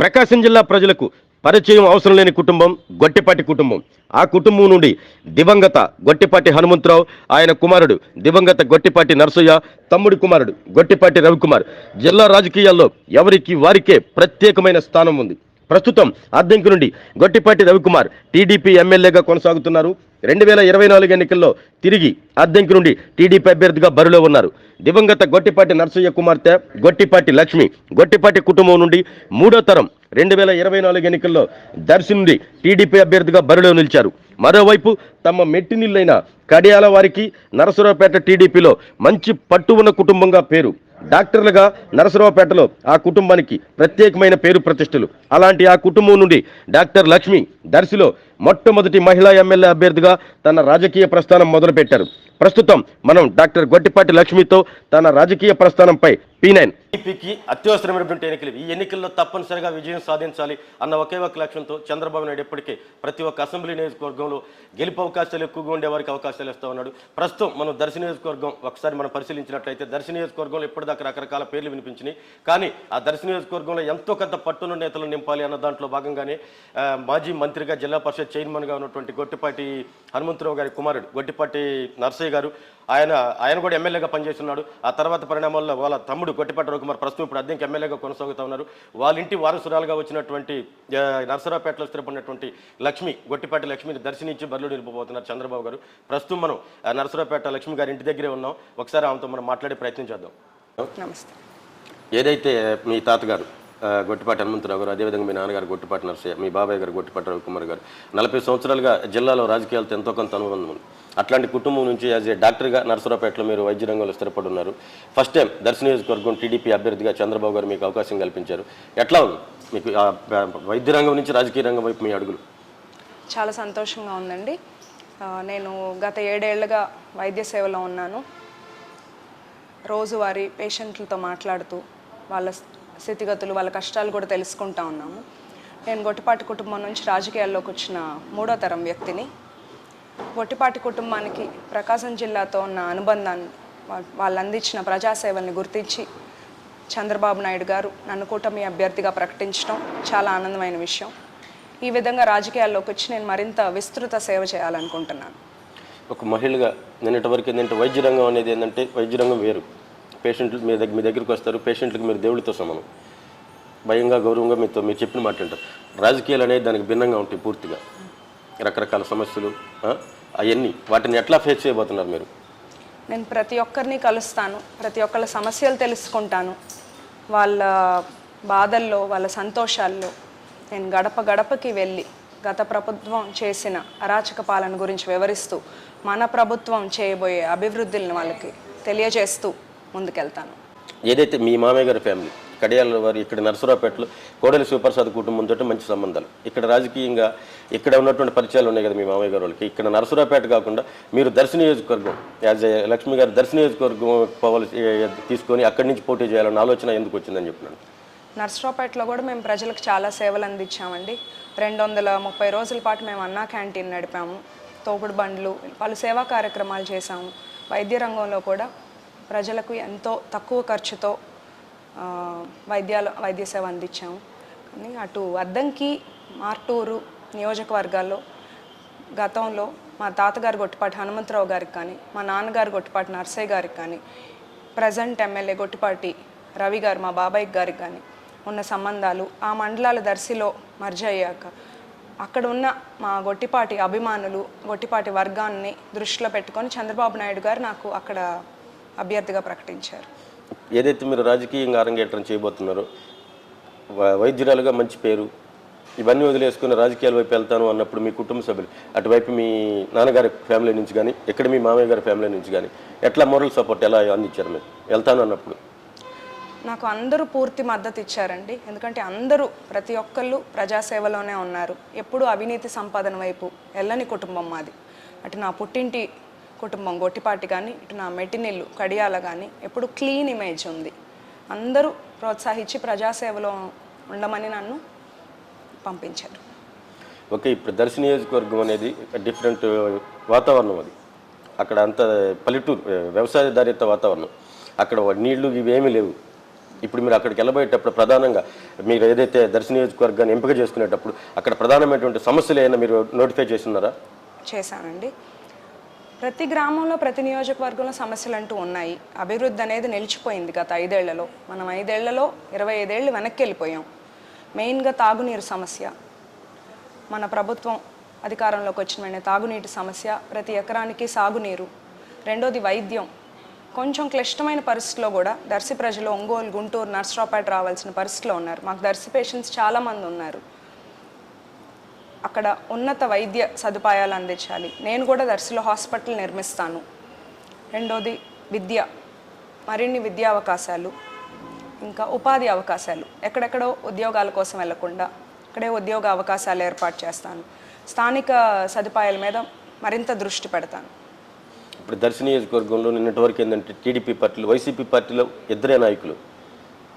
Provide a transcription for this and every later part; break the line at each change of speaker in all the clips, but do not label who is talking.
ప్రకాశం జిల్లా ప్రజలకు పరిచయం అవసరం లేని కుటుంబం గొట్టిపాటి కుటుంబం. ఆ కుటుంబం నుండి దివంగత గొట్టిపాటి హనుమంతరావు ఆయన కుమారుడు దివంగత గొట్టిపాటి నరసయ్య తమ్ముడి కుమారుడు గొట్టిపాటి రవికుమార్. జిల్లా రాజకీయాల్లో ఎవరికి వారికే ప్రత్యేకమైన స్థానం ఉంది? ప్రస్తుతం అద్దెంకి నుండి గొట్టిపాటి రవికుమార్ టీడీపీ ఎమ్మెల్యేగా కొనసాగుతున్నారు. రెండు వేల ఇరవై నాలుగు ఎన్నికల్లో తిరిగి అద్దెంకి నుండి టీడీపీ అభ్యర్థిగా బరిలో ఉన్నారు. దివంగత గొట్టిపాటి నరసయ్య కుమార్తె గొట్టిపాటి లక్ష్మి గొట్టిపాటి కుటుంబం నుండి మూడో తరం రెండు వేల ఇరవై నాలుగు ఎన్నికల్లో దర్శి నుండి టీడీపీ అభ్యర్థిగా బరిలో నిలిచారు. మరోవైపు తమ మెట్టినిల్లైన కడియాల వారికి నరసరావుపేట టీడీపీలో మంచి పట్టు ఉన్న కుటుంబంగా పేరు. డాక్టర్లుగా నరసరావుపేటలో ఆ కుటుంబానికి ప్రత్యేకమైన పేరు ప్రతిష్టలు అలాంటి ఆ కుటుంబం నుండి డాక్టర్ లక్ష్మి దర్శిలో మొట్టమొదటి మహిళా ఎమ్మెల్యే అభ్యర్థిగా తన రాజకీయ ప్రస్థానం మొదలుపెట్టారు. ప్రస్తుతం మనం డాక్టర్ గొట్టిపాటి లక్ష్మితో తన రాజకీయ ప్రస్థానంపై పీ నైన్ టీపీకి అత్యవసరమైనటువంటి ఎన్నికలు. ఈ ఎన్నికల్లో తప్పనిసరిగా విజయం సాధించాలి అన్న ఒకే ఒక లక్ష్యంతో చంద్రబాబు నాయుడు ఎప్పటికీ ప్రతి ఒక్క అసెంబ్లీ నియోజకవర్గంలో గెలుపు అవకాశాలు ఎక్కువగా ఉండే వారికి అవకాశాలు ఇస్తూ ఉన్నాడు. ప్రస్తుతం మనం దర్శి నియోజకవర్గం ఒకసారి మనం పరిశీలించినట్లయితే దర్శి నియోజకవర్గంలో ఇప్పటిదాకా రకరకాల పేర్లు వినిపించినాయి. కానీ ఆ దర్శి నియోజకవర్గంలో ఎంతో కొంత పట్టున్న నేతలు నింపాలి అన్న దాంట్లో భాగంగానే మాజీ మంత్రిగా జిల్లా పరిషత్ చైర్మన్గా ఉన్నటువంటి గొట్టిపాటి హనుమంతరావు గారి కుమారుడు గొట్టిపాటి నర్సయ్య గారు. ఆయన ఆయన కూడా ఎమ్మెల్యేగా పనిచేస్తున్నాడు. ఆ తర్వాత పరిణామాల్లో వాళ్ళ తమ్ముడు గొట్టిపాటి రవికుమార్ ప్రస్తుతం ఇప్పుడు అద్దెంకి ఎమ్మెల్యేగా కొనసాగుతూ ఉన్నారు. వాళ్ళ ఇంటి వారసురాలుగా వచ్చినటువంటి నరసరావుపేటలో స్థిరపడినటువంటి లక్ష్మి గొట్టిపాటి లక్ష్మిని దర్శనించి బరిలో నిలిపబోతున్నారు చంద్రబాబు గారు. ప్రస్తుతం మనం ఆ, నరసరావుపేట లక్ష్మి గారి ఇంటి దగ్గరే ఉన్నాం. ఒకసారి ఆమెతో మనం మాట్లాడే ప్రయత్నం చేద్దాం.
నమస్తే.
ఏదైతే మీ తాతగారు గొట్టిపాటి హనుమంతరావు గారు అదేవిధంగా మీ నాన్నగారు గొట్టిపాటి నరసయ్య మీ బాబాయ్ గారు గొట్టిపాటి రవికుమార్ గారు నలభై సంవత్సరాలుగా జిల్లాలో రాజకీయాలతో ఎంతో కొంత అనుబంధం ఉంది. అట్లాంటి కుటుంబం నుంచి యాజ్ ఏ డాక్టర్గా నర్సరావుపేటలో మీరు వైద్య రంగంలో స్థిరపడి ఉన్నారు ఫస్ట్ టైం దర్శ నియోజకవర్గం టీడీపీ అభ్యర్థిగా చంద్రబాబు గారు మీకు అవకాశం కల్పించారు. ఎట్లా ఉంది? మీకు వైద్య రంగం నుంచి రాజకీయ రంగం వైపు మీ అడుగులు.
చాలా సంతోషంగా ఉందండి. నేను గత ఏడేళ్ళుగా వైద్య సేవలో ఉన్నాను. రోజువారీ పేషెంట్లతో మాట్లాడుతూ వాళ్ళ స్థితిగతులు వాళ్ళ కష్టాలు కూడా తెలుసుకుంటా ఉన్నాము. నేను గొట్టిపాటి కుటుంబం నుంచి రాజకీయాల్లోకి వచ్చిన మూడో తరం వ్యక్తిని. పొట్టిపాటి కుటుంబానికి ప్రకాశం జిల్లాతో ఉన్న అనుబంధాన్ని వా- వాళ్ళు అందించిన ప్రజాసేవల్ని గుర్తించి చంద్రబాబు నాయుడు గారు నన్ను కూటమి అభ్యర్థిగా ప్రకటించడం చాలా ఆనందమైన విషయం. ఈ విధంగా రాజకీయాల్లోకి వచ్చి నేను మరింత విస్తృత సేవ చేయాలనుకుంటున్నాను.
ఒక మహిళగా నిన్నటి వరకు ఏంటంటే వైద్య రంగం అనేది ఏంటంటే వైద్య రంగం వేరు. పేషెంట్లు మీ దగ్గర మీ దగ్గరికి వస్తారు పేషెంట్లకు మీరు దేవుడితో సమానం. భయంగా గౌరవంగా మీతో మీరు చెప్పిన మాట అంటారు రాజకీయాలు అనేది దానికి భిన్నంగా ఉంటాయి పూర్తిగా. రకరకాల సమస్యలు అవన్నీ వాటిని ఎట్లా ఫేస్ చేయబోతున్నారు మీరు?
నేను ప్రతి ఒక్కరిని కలుస్తాను ప్రతి ఒక్కళ్ళ సమస్యలు తెలుసుకుంటాను. వాళ్ళ బాధల్లో వాళ్ళ సంతోషాల్లో నేను గడప గడపకి వెళ్ళి గత ప్రభుత్వం చేసిన అరాచక పాలన గురించి వివరిస్తూ మన ప్రభుత్వం చేయబోయే అభివృద్ధులను వాళ్ళకి తెలియజేస్తూ ముందుకెళ్తాను.
ఏదైతే మీ మామయ్య గారి ఫ్యామిలీ కడియాల వారు ఇక్కడ నరసరావుపేటలో కోడలి శివప్రసాద్ కుటుంబంతో మంచి సంబంధాలు. ఇక్కడ రాజకీయంగా ఇక్కడ ఉన్నటువంటి పరిచయాలు ఉన్నాయి కదా మీ మామయ్య గారు వాళ్ళకి. ఇక్కడ నరసరావుపేట కాకుండా మీరు దర్శన నియోజకవర్గం యాజ్ ఏ లక్ష్మి గారు దర్శన నియోజకవర్గం పోవాలి తీసుకొని అక్కడి నుంచి పోటీ చేయాలన్న ఆలోచన ఎందుకు వచ్చిందని చెప్పినాను
నర్సరావుపేటలో కూడా మేము ప్రజలకు చాలా సేవలు అందించామండి. రెండు వందల ముప్పై రోజుల పాటు మేము అన్నా క్యాంటీన్ నడిపాము. తోపుడు బండ్లు పలు సేవా కార్యక్రమాలు చేశాము. వైద్య రంగంలో కూడా ప్రజలకు ఎంతో తక్కువ ఖర్చుతో వైద్యాలు వైద్య సేవ అందించాము. కానీ అటు అద్దంకి మార్టూరు నియోజకవర్గాల్లో గతంలో మా తాతగారు గొట్టిపాటి హనుమంతరావు గారికి కానీ మా నాన్నగారు గొట్టిపాటి నర్సయ్య గారికి కానీ ప్రజెంట్ ఎమ్మెల్యే గొట్టిపాటి రవి గారు మా బాబాయ్ గారికి కానీ ఉన్న సంబంధాలు ఆ మండలాల దర్శిలో మర్జ్ అయ్యాక అక్కడ ఉన్న మా గొట్టిపాటి అభిమానులు గొట్టిపాటి వర్గాన్ని దృష్టిలో పెట్టుకొని చంద్రబాబు నాయుడు గారు నాకు అక్కడ అభ్యర్థిగా ప్రకటించారు.
ఏదైతే మీరు రాజకీయంగా అరంగేట్రం చేయబోతున్నారో వ- వైద్యురాలుగా మంచి పేరు ఇవన్నీ వదిలేసుకుని రాజకీయాల వైపు వెళ్తాను అన్నప్పుడు మీ కుటుంబ సభ్యులు అటువైపు మీ నాన్నగారి ఫ్యామిలీ నుంచి కానీ ఇక్కడ మీ మామయ్య గారి ఫ్యామిలీ నుంచి కానీ ఎట్లా మోరల్ సపోర్ట్ ఎలా అందించారు మీరు? వెళ్తాను అన్నప్పుడు.
నాకు అందరూ పూర్తి మద్దతు ఇచ్చారండి. ఎందుకంటే అందరూ ప్రతి ఒక్కళ్ళు ప్రజాసేవలోనే ఉన్నారు. ఎప్పుడూ అవినీతి సంపాదన వైపు వెళ్ళని కుటుంబం మాది. అటు నా పుట్టింటి కుటుంబం గొట్టిపాటి కానీ ఇటు నా మెట్టినిల్లు కడియాల కానీ ఎప్పుడు క్లీన్ ఇమేజ్ ఉంది. అందరూ ప్రోత్సహించి ప్రజాసేవలో ఉండమని నన్ను పంపించారు.
ఓకే ఇప్పుడు దర్శి నియోజకవర్గం అనేది డిఫరెంట్ వాతావరణం అది. అక్కడ అంత పల్లెటూరు వ్యవసాయదారిత వాతావరణం. అక్కడ నీళ్ళు ఇవేమీ లేవు. ఇప్పుడు మీరు అక్కడికి వెళ్ళబోయేటప్పుడు ప్రధానంగా మీరు ఏదైతే దర్శన నియోజకవర్గాన్ని ఎంపిక చేసుకునేటప్పుడు అక్కడ ప్రధానమైనటువంటి సమస్యలు ఏమైనా మీరు నోటిఫై చేస్తున్నారా
చేశానండి. ప్రతి గ్రామంలో ప్రతి నియోజకవర్గంలో సమస్యలు అంటూ ఉన్నాయి. అభివృద్ధి అనేది నిలిచిపోయింది గత ఐదేళ్ళలో. మనం ఐదేళ్ళలో ఇరవై ఐదేళ్ళు వెనక్కి వెళ్ళిపోయాం. మెయిన్గా తాగునీరు సమస్య. మన ప్రభుత్వం అధికారంలోకి వచ్చిన వెంటనే తాగునీటి సమస్య ప్రతి ఎకరానికి సాగునీరు రెండోది వైద్యం. కొంచెం క్లిష్టమైన పరిస్థితిలో కూడా దర్శి ప్రజలు ఒంగోలు గుంటూరు నర్సరావుపేట రావాల్సిన పరిస్థితిలో ఉన్నారు. మాకు దర్శి పేషెంట్స్ చాలామంది ఉన్నారు. అక్కడ ఉన్నత వైద్య సదుపాయాలు అందించాలి. నేను కూడా దర్శిలో హాస్పిటల్ నిర్మిస్తాను. రెండోది విద్య. మరిన్ని విద్యా అవకాశాలు ఇంకా ఉపాధి అవకాశాలు. ఎక్కడెక్కడో ఉద్యోగాల కోసం వెళ్ళకుండా ఇక్కడే ఉద్యోగ అవకాశాలు ఏర్పాటు చేస్తాను. స్థానిక సదుపాయాల మీద మరింత దృష్టి పెడతాను.
ఇప్పుడు దర్శన నియోజకవర్గంలో నిన్నటి వరకు ఏంటంటే టీడీపీ పార్టీలు వైసీపీ పార్టీలో ఇద్దరే నాయకులు.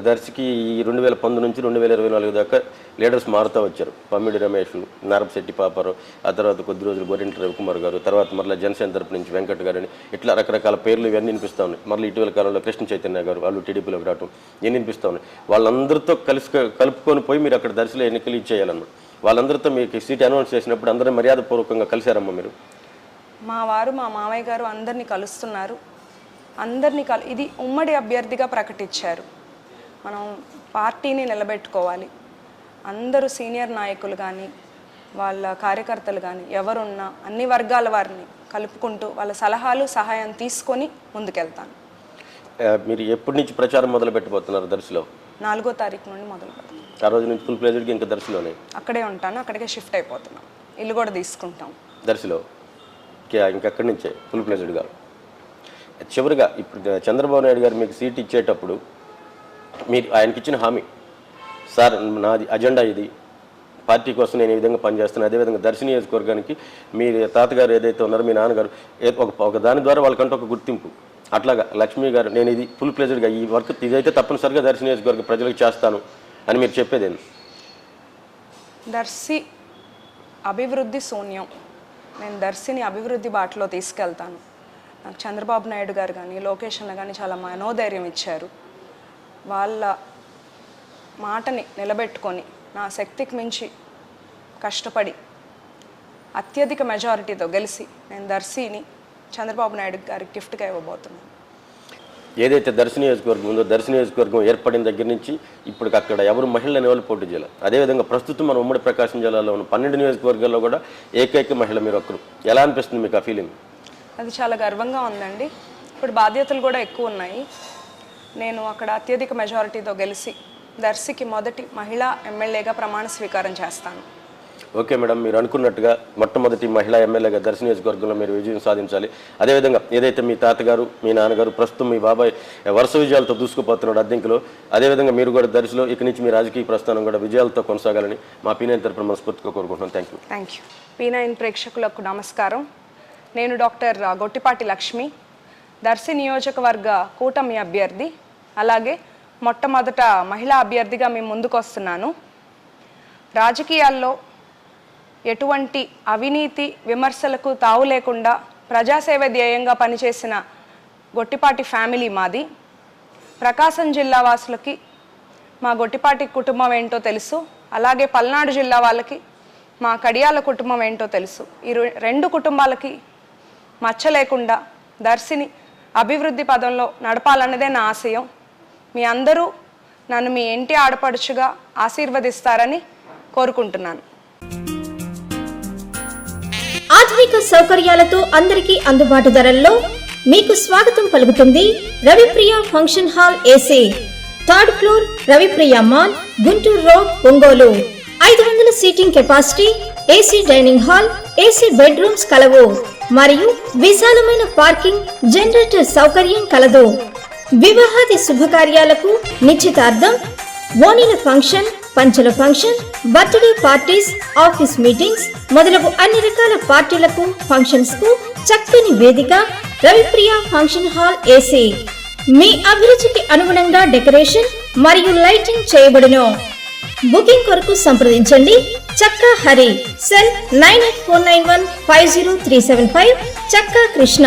దర్శికి ఈ రెండు వేల పంతొమ్మిది నుంచి రెండు వేల ఇరవై నాలుగు దాకా లీడర్స్ మారుతూ వచ్చారు. పమ్మిడి రమేష్ నారపశెట్టి పాపరు ఆ తర్వాత కొద్ది రోజులు గోరింటి రవికుమార్ గారు తర్వాత మరలా జనసేన తరపు నుంచి వెంకట్ గారు అని ఇట్లా రకరకాల పేర్లు ఇవన్నీ వినిపిస్తూ ఉన్నాయి. మళ్ళీ ఇటీవల కాలంలో కృష్ణ చైతన్య గారు వాళ్ళు టీడీపీలోకి రావటం ఇవన్నీ వినిపిస్తూ ఉన్నాయి. వాళ్ళందరితో కలిసి కలుపుకొని పోయి మీరు అక్కడ దర్శలో ఎన్నికలు ఇచ్చేయాలన్నమాట. వాళ్ళందరితో మీకు సీట్ అనౌన్స్ చేసినప్పుడు అందరూ మర్యాదపూర్వకంగా కలిశారమ్మా మీరు?
మా వారు మా మామయ్య గారు అందరినీ కలుస్తున్నారు. అందరినీ కలు ఇది ఉమ్మడి అభ్యర్థిగా ప్రకటించారు. మనం పార్టీని నిలబెట్టుకోవాలి. అందరూ సీనియర్ నాయకులు కానీ వాళ్ళ కార్యకర్తలు కానీ ఎవరున్నా అన్ని వర్గాల వారిని కలుపుకుంటూ వాళ్ళ సలహాలు సహాయం తీసుకొని ముందుకెళ్తాను.
మీరు ఎప్పటి నుంచి ప్రచారం మొదలు పెట్టబోతున్నారు దర్శలో?
నాలుగో తారీఖు నుండి మొదలు పెడతాం.
ఆ రోజు నుంచి ఫుల్ ప్లేజెడ్గా ఇంకా దర్శలోనే?
అక్కడే ఉంటాను అక్కడికే షిఫ్ట్ అయిపోతున్నాం. ఇల్లు కూడా తీసుకుంటాం.
దర్శలో? ఇంకా ఇంకక్కడి నుంచే? ఫుల్ ప్లేజెడ్గా చివరిగా ఇప్పుడు చంద్రబాబు నాయుడు గారు మీకు సీట్ ఇచ్చేటప్పుడు మీరు ఆయనకి ఇచ్చిన హామీ. సార్ నాది అజెండా ఇది. పార్టీ కోసం నేను ఈ విధంగా పనిచేస్తాను అదేవిధంగా దర్శి నియోజకవర్గానికి మీ తాతగారు ఏదైతే ఉన్నారో మీ నాన్నగారు ఒక ఒక దాని ద్వారా వాళ్ళకంటూ ఒక గుర్తింపు. అట్లాగా లక్ష్మి గారు నేను ఇది ఫుల్ ప్లేజర్గా ఈ వర్క్ ఇదైతే తప్పనిసరిగా దర్శి నియోజకవర్గ ప్రజలకు చేస్తాను అని మీరు చెప్పేది
దర్శి అభివృద్ధి శూన్యం. నేను దర్శిని అభివృద్ధి బాటలో తీసుకెళ్తాను. నాకు చంద్రబాబు నాయుడు గారు కానీ లోకేష్ కానీ చాలా మనోధైర్యం ఇచ్చారు. వాళ్ళ మాటని నిలబెట్టుకొని నా శక్తికి మించి కష్టపడి అత్యధిక మెజారిటీతో గెలిచి నేను దర్శిని చంద్రబాబు నాయుడు గారికి గిఫ్ట్గా ఇవ్వబోతున్నాను.
ఏదైతే దర్శన నియోజకవర్గం ఉందో దర్శన నియోజకవర్గం ఏర్పడిన దగ్గర నుంచి ఇప్పుడు అక్కడ ఎవరు మహిళలు అనేవాళ్ళు పోటీ చేయాలి. అదేవిధంగా ప్రస్తుతం మన ఉమ్మడి ప్రకాశం జిల్లాలో ఉన్న పన్నెండు నియోజకవర్గాల్లో కూడా ఏకైక మహిళ మీరు ఒక్కరు. ఎలా అనిపిస్తుంది మీకు ఆ ఫీలింగ్
అది చాలా గర్వంగా ఉందండి. ఇప్పుడు బాధ్యతలు కూడా ఎక్కువ ఉన్నాయి. నేను అక్కడ అత్యధిక మెజారిటీతో గెలిచి దర్శికి మొదటి మహిళా ఎమ్మెల్యేగా ప్రమాణ స్వీకారం చేస్తాను.
ఓకే మేడం మీరు అనుకున్నట్టుగా మొట్టమొదటి మహిళా ఎమ్మెల్యేగా దర్శన నియోజకవర్గంలో మీరు విజయం సాధించాలి. అదేవిధంగా ఏదైతే మీ తాతగారు మీ నాన్నగారు ప్రస్తుతం మీ బాబాయ్ వరుస విజయాలతో దూసుకుపోతున్నాడు అద్దెంకులో అదేవిధంగా మీరు కూడా దర్శలో ఇక నుంచి మీ రాజకీయ ప్రస్థానం కూడా విజయాలతో కొనసాగాలని మా పీనైన తరపున మనస్ఫూర్తిగా కోరుకుంటున్నాను. Thank you
thank you P nine ప్రేక్షకులకు నమస్కారం. నేను డాక్టర్ గొట్టిపాటి లక్ష్మి దర్శి నియోజకవర్గ కూటమి అభ్యర్థి అలాగే మొట్టమొదట మహిళా అభ్యర్థిగా మేము ముందుకు వస్తున్నాను రాజకీయాల్లో ఎటువంటి అవినీతి విమర్శలకు తావు లేకుండా ప్రజాసేవ ధ్యేయంగా పనిచేసిన గొట్టిపాటి ఫ్యామిలీ మాది. ప్రకాశం జిల్లా వాసులకి మా గొట్టిపాటి కుటుంబం ఏంటో తెలుసు. అలాగే పల్నాడు జిల్లా వాళ్ళకి మా కడియాల కుటుంబం ఏంటో తెలుసు. ఈ రెండు కుటుంబాలకి మచ్చ లేకుండా దర్శిని అభివృద్ధి పదంలో నడపాలన్నదే నా ఆశయం. మీ అందరూ నన్ను మీ ఇంటి ఆడపడుచుగా ఆశీర్వదిస్తారని కోరుకుంటున్నాను.
ఆధునిక సౌకర్యాలతో అందరికీ అందుబాటు ధరల్లో మీకు స్వాగతం పలుకుతుంది Ravipriya function hall AC. Third floor Ravipriya mall Guntur road Ongole. ఐదు వందల seating capacity AC dining hall AC bedrooms కలవు. మరియు విశాలమైన పార్కింగ్ జనరేటర్ సౌకర్యం కలదు. వివాహాది శుభకార్యాలకు నిశ్చితార్థం ఓణీల function పంచల function birthday parties office meetings మొదలగు అన్ని రకాల పార్టీలకు ఫంక్షన్స్కు చక్కని వేదిక రవిప్రియ ఫంక్షన్ హాల్ ఏసీ. మీ అభిరుచికి అనుగుణంగా డెకరేషన్ మరియు లైటింగ్ చేయబడును. బుకింగ్ కొరకు సంప్రదించండి. Chakka Hari cell nine eight four nine one five zero three seven five Chakka Krishna.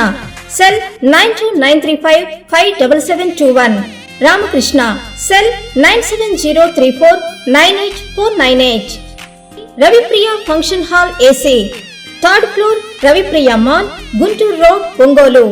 Cell nine two nine three five five double seven two one. Ramakrishna cell nine seven zero three four nine eight four nine eight. Ravipriya function hall AC. Third floor Ravipriya mall Guntur road Ongole.